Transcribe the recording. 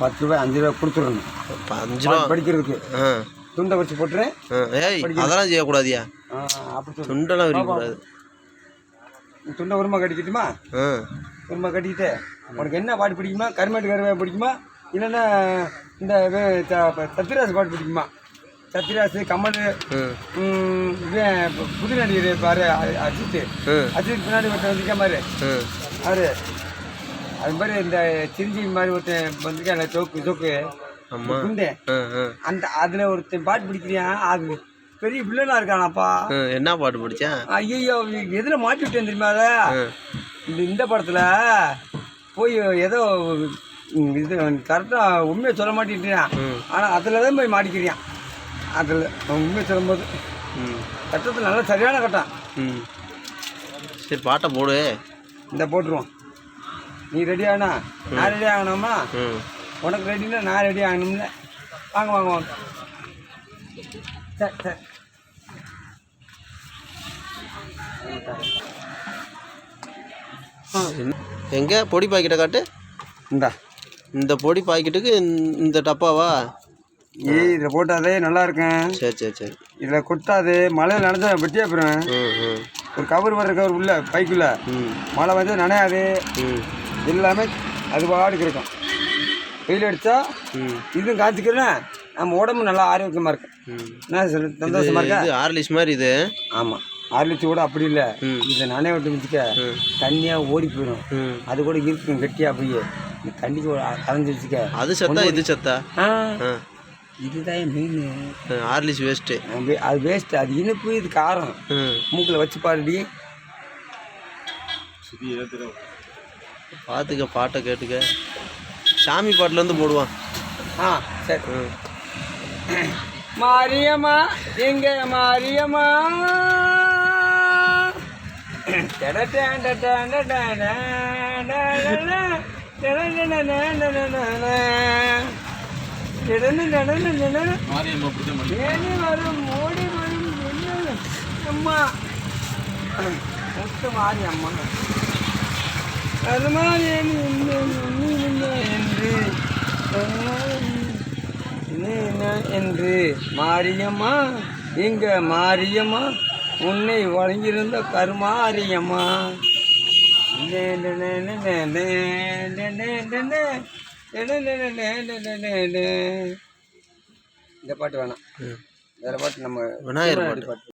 பத்து ரூபாய் அஞ்சு ரூபாய் கொடுத்துடணும். அஞ்சு ரூபா படிக்கிறதுக்கு. துண்டை வச்சு போட்டுறேன் ஏய் அதெல்லாம் செய்யக்கூடாதியா? அப்படி துண்டெல்லாம் விரிக்கக்கூடாது துண்டை உரிமை கட்டிக்கிட்டுமா? உரிமை கட்டிக்கிட்டு உனக்கு என்ன பாட்டு பிடிக்குமா? கருமாட்டு கருவே பிடிக்குமா? இல்லைன்னா இந்த சத்யராஜ் பாட்டு பிடிக்குமா? சத்யராஜ் கமல் புது நடிகர் பாரு அஜித். அஜித் பின்னாடி ஒருத்தன் வந்திருக்க மாதிரி அவரு. அது மாதிரி இந்த சிரஞ்சீவி மாதிரி ஒருத்தன் வந்திருக்கான் சோக்கு சோக்கு ஆமாம் குண்டே. அந்த அதில் ஒருத்தன் பாட்டு பிடிக்கிறியா? அது பெரிய வில்லனாக இருக்கானாப்பா. என்ன பாட்டு பிடிச்சேன் ஐயோ எதில் மாட்டி விட்டேன் தெரியுமா அதை? இந்த இந்த படத்தில் போய் ஏதோ இது கரெக்டாக உண்மையை சொல்ல மாட்டேங்கிறான் ம். ஆனால் அதில் தான் போய் மாட்டிக்கிறியான் அதில் உண்மையை சொல்லும்போது. ம். கட்டத்தில் நல்லா சரியான கட்டம். சரி பாட்டை போடு. இந்த போட்டுருவோம். நீ ரெடி ஆகணா நான் ரெடி ஆகணுமா? உனக்கு ரெடினா நான் ரெடி ஆகணும்ல. வாங்க வாங்க வாங்க. சரி சரி எங்க? பொடி பாக்கெட்டை காட்டு. இந்தா. இந்த பொடி பாக்கெட்டுக்கு இந்த- டப்பாவா? ஏய் இதில் போட்டாதே நல்லா இருக்கும் சரி சரி சரி. இதில் கொட்டாது மழையில் நனைஞ்சா வெட்டியா போயிடும் ம் ம். ஒரு கவர் வர கவர் உள்ள பைக்குள்ள. மழை வந்து நனையாது. ம். எல்லாமே அது பாட்டுக்கு இருக்கும். வெயில் அடித்தா இதுவும் காய்ச்சிக்கிறேன் நம்ம உடம்பு நல்லா ஆரோக்கியமாக இருக்கும். என்ன சொல்லு சந்தோஷமா இருக்கா? இது ஆர்லிஸ் மாதிரி இது. ஆமாம் ஆர்லிச்சு கூட அப்படி இல்லை. இதை நனைய விட்டு வச்சுக்க தண்ணியாக ஓடி போயிடும். அது கூட இருக்கும் கெட்டியாக போய். தண்ணிக்கு அ- கலந்து வச்சுக்க. அது சத்தா இது சத்தா? இதுதான் மீன் ஆர்லிஸ் வேஸ்ட்டு அது வேஸ்ட்டு அது இனிப்பு இது காரம். மூக்கில் வச்சு பாருடி. பார்த்துக்க பாட்டை கேட்டுக்க சாமி பாட்டுலேருந்து போடுவான் ஆ சரி ம் மாரியம்மா எங்க மாரியம்மா வரும் ஓடி வரும் அம்மா முத்து மாறி மாதிரி என்று என்று மாரியம்மா இங்க மாரியம்மா உன்னை வழங்கியிருந்த கருமாரியம்மா இந்த பாட்டு வேணாம் வேற பாட்டு நம்ம விநாயகர் பாட்டு